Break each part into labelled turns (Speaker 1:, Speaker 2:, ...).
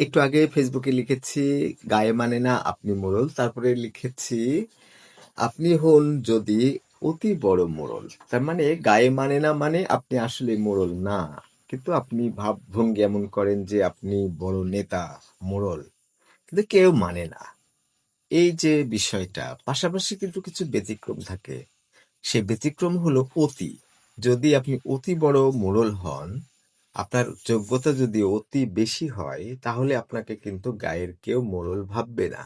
Speaker 1: একটু আগে ফেসবুকে লিখেছি, গায়ে মানে না, আপনি মোড়ল তারপরে লিখেছি, আপনি হন যদি অতি বড় মোড়ল তার মানে গায়ে মানে না মানে আপনি আসলে মোড়ল না। কিন্তু আপনি ভাবভঙ্গি এমন করেন যে আপনি বড় নেতা মোড়ল কিন্তু কেউ মানে না। এই যে বিষয়টা, পাশাপাশি কিন্তু কিছু ব্যতিক্রম থাকে। সে ব্যতিক্রম হলো অতি। যদি আপনি অতি বড় মোড়ল হন আপনার যোগ্যতা যদি অতি বেশি হয়, তাহলে আপনাকে কিন্তু গায়ের কেউ মোড়ল ভাববে না।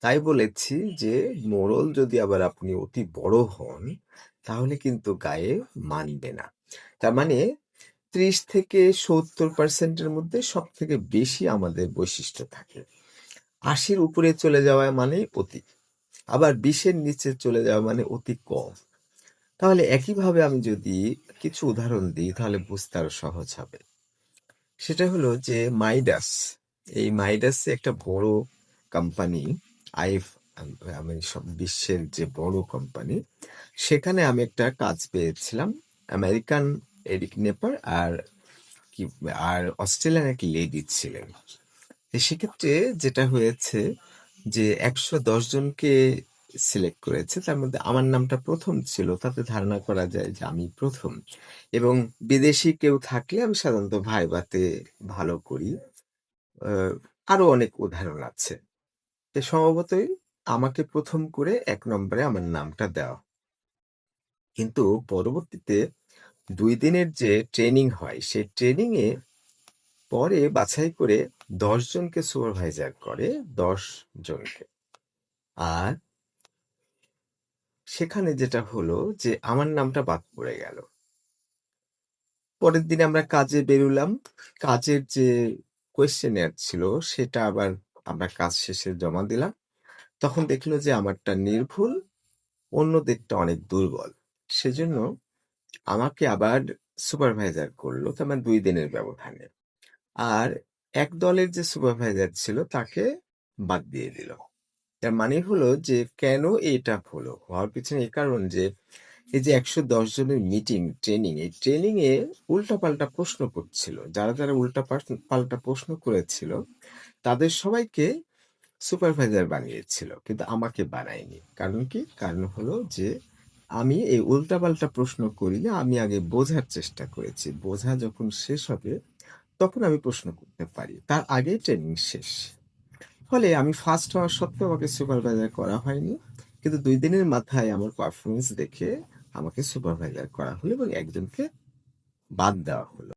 Speaker 1: তাই বলেছি যে, মোড়ল যদি আবার আপনি অতি বড় হন, তাহলে কিন্তু গায়ে মানবে না। তার মানে ত্রিশ থেকে সত্তর পার্সেন্টের মধ্যে সব থেকে বেশি আমাদের বৈশিষ্ট্য থাকে। আশির উপরে চলে যাওয়া মানে অতি, আবার বিশের নিচে চলে যাওয়া মানে অতি কম। তাহলে একইভাবে আমি যদি কিছু উদাহরণ দিই, তাহলে বুঝতে আরও সহজ হবে। সেটা হলো যে মাইডাস, এই মাইডাস একটা বড় কোম্পানি আইফ আমি সব বিশ্বের যে বড় কোম্পানি সেখানে আমি একটা কাজ পেয়েছিলাম। আমেরিকান এরিক নেপার আর কি, আর অস্ট্রেলিয়ান এক লেডি ছিলেন। সেক্ষেত্রে যেটা হয়েছে যে একশো দশ জনকে সিলেক্ট করেছে, তার মধ্যে আমার নামটা প্রথম ছিল, তাতে ধারণা করা যায় যে আমি প্রথম। এবং বিদেশি কেউ থাকলে আমি সাধারণত ভাইবাতে ভালো করি। আরও অনেক উদাহরণ আছে। সম্ভবতই আমাকে প্রথম করে এক নম্বরে আমার নামটা দেওয়া। কিন্তু পরবর্তীতে দুই দিনের যে ট্রেনিং হয়, সেই ট্রেনিং এ পরে বাছাই করে দশ জনকে সুপারভাইজার করে, দশ জনকে। আর সেখানে যেটা হলো যে আমার নামটা বাদ পড়ে গেল। পরের দিন আমরা কাজে বেরোলাম। কাজের যে কোয়েশ্চেনার ছিল সেটা আবার আমরা কাজ শেষে জমা দিলাম। তখন দেখল যে আমারটা নির্ভুল, অন্যদেরটা অনেক দুর্বল। সেজন্য আমাকে আবার সুপারভাইজার করল, তার মানে দুই দিনের ব্যবধানে। আর এক দলের যে সুপারভাইজার ছিল তাকে বাদ দিয়ে দিল। তার মানে হলো যে, কেন এটা হলো? হওয়ার পিছনে এই কারণ যে, এই যে একশো দশ জনের মিটিং ট্রেনিং এই ট্রেনিং এ উল্টাপাল্টা প্রশ্ন করছিল। যারা যারা উল্টা পাল্টা প্রশ্ন করেছিল, তাদের সবাইকে সুপারভাইজার বানিয়েছিল, কিন্তু আমাকে বানায়নি। কারণ কি? কারণ হলো যে, আমি এই উল্টাপাল্টা প্রশ্ন করি না আমি আগে বোঝার চেষ্টা করেছি। বোঝা যখন শেষ হবে, তখন আমি প্রশ্ন করতে পারি। তার আগে ট্রেনিং শেষ। ফলে আমি ফার্স্ট হওয়ার সত্ত্বেও আমাকে সুপারভাইজার করা হয়নি। কিন্তু দুই দিনের মাথায় আমার পারফরমেন্স দেখে আমাকে সুপারভাইজার করা হলো এবং একজনকে বাদ দেওয়া হলো।